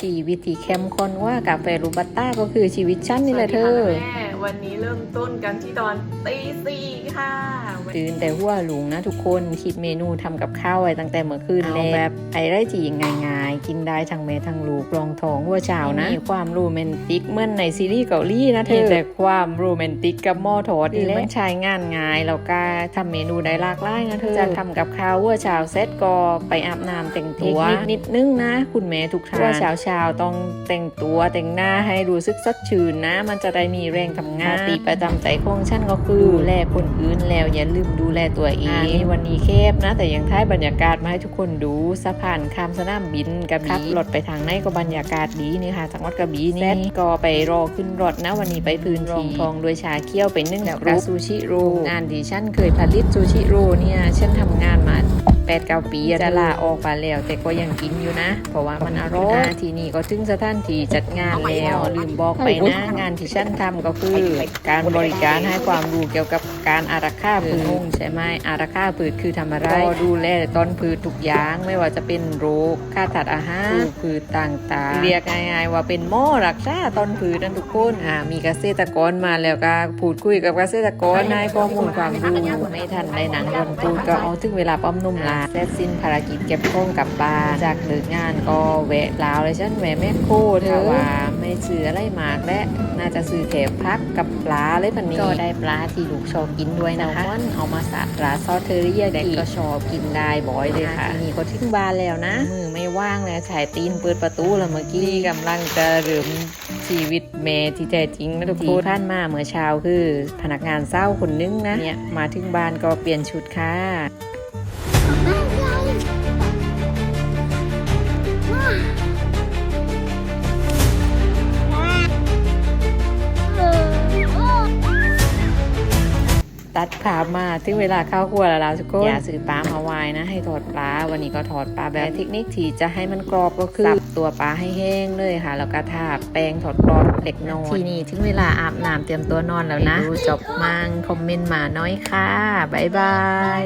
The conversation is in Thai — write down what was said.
ชีวิตที่เข้มข้นว่ากาแฟรูบัตต้าก็คือชีวิตฉันนี่แหละเธอ วัสดีค่ะแม่วันนี้เริ่มต้นกันที่ตอนตีสี่ค่ะวันตื่นแต่หัวหลุงนะทุกคนคิดเมนูทำกับข้าวไว้ตั้งแต่เมื่อคืนแล้วแบบไอ้ไรจีง่ายๆ กินได้ทั้งแม่ทั้งลูกรองท้องหัวเช้านะมีความโรแมนติกเหมื่อนในซีรีส์เกาหลีนะเธอแต่ความโรแมนติกกับหม้อทอดนี่มันใช้งานง่ายแล้วก็ทำเมนูได้หลากหลายนะเธอจะทำกับข้าวหัวเช้าเสร็จก็ไปอาบน้ำแต่งตัวนิดนึงนะ คุณแม่ทุกท่านว่าเช้าเช้าๆต้องแต่งตัวแต่งหน้าให้รู้สึกสดชื่นนะ มันจะได้มีแรงทำงานตีประจำใจของฉันก็คือดูแลคนอื่นแล้วอย่าลืมดูแลตัวเองนี่วันนี้แคบนะ แต่ยังท้ายบรรยากาศมาให้ทุกคนดูสะพานข้ามสนามบินกระบี่ขับรถไปทางไหนก็บรรยากาศดีนี่ค่ะจังหวัดกระบี่นี่ก็ไปรอขึ้นรถนะวันนี้ไปพื้นที่ทองด้วยชาเคี่ยวไปนึ่งแล้วก็ซูชิโรงานที่ฉันเคยผลิตซูชิโรเนี่ยฉันทำงานมาแปดเก้าปีอะจะลาออกมาแล้ว แต่ก็ยังกินอยู่นะ เพราะว่ามันอร่อยทีนี้ก็ถึงสถานที่จัดงานแล้วลืมบอกไปนะ งานที่ฉันทำก็คือ การบริการให้ความรู้เกี่ยวกับการอารักขาพืชใช่ไหมอารักขาพืชคือทำอะไรก็ดูแลต้นพืชทุกอย่างไม่ว่าจะเป็นโรคค่าตัดอาหารพืชต่างๆ เรียกง่ายๆว่าเป็นหม้อรักษาต้นพืชนั่นทุกคนอ่ามีเกษตรกรมาแล้วก็พูดคุยกับเกษตรกรให้ข้อมูลความรู้ไม่ทันในหนังยนต์พูดก็เอาถึงเวลาป้อมนุ่มลาเสร็จสิ้นภารกิจเก็บข้องกลับบ้าน จากเลิกงานก็แวะลาวเลยฉันแวะแม่โคเธอว่าไม่ซื้ออะไรมากและน่าจะซื้อแถบพักกับปลาเลยพันนี้ก็ได้ปลาที่ลูกชอบกินด้วยนะคะเอามาสัดปลาซอสเทอริยากิเด็กก็ชอบกินได้บ่อยเลยค่ะทีนี้ก็ถึงบ้านแล้วนะ มือไม่ว่างเลยถ่ายตีนเปิดประตูแล้วเมื่อกี้กำลังจะเริ่มชีวิตเมที่แท้จริงนะทุกคนท่านมาเมื่อเช้าคือ พนักงานเศร้าคนนึงนะเนี่ยมาถึงบ้านก็เปลี่ยนชุดค่ะ ตัดขามาถึงเวลาเข้าครัวแล้วล่ะทุกคนอย่าซื้อปลามาไว้นะ ให้ทอดปลา วันนี้ก็ทอดปลาแบบเทคนิคที่จะให้มันกรอบก็คือสับตัวปลาให้แห้งเลยค่ะ แล้วก็ทาแป้งทอดกรอบเล็กน้อยทีนี้ถึงเวลาอาบน้ำเตรียมตัวนอนแล้วนะ ดูจบมังคอมเมนต์มาน้อยค่ะ บ๊ายบาย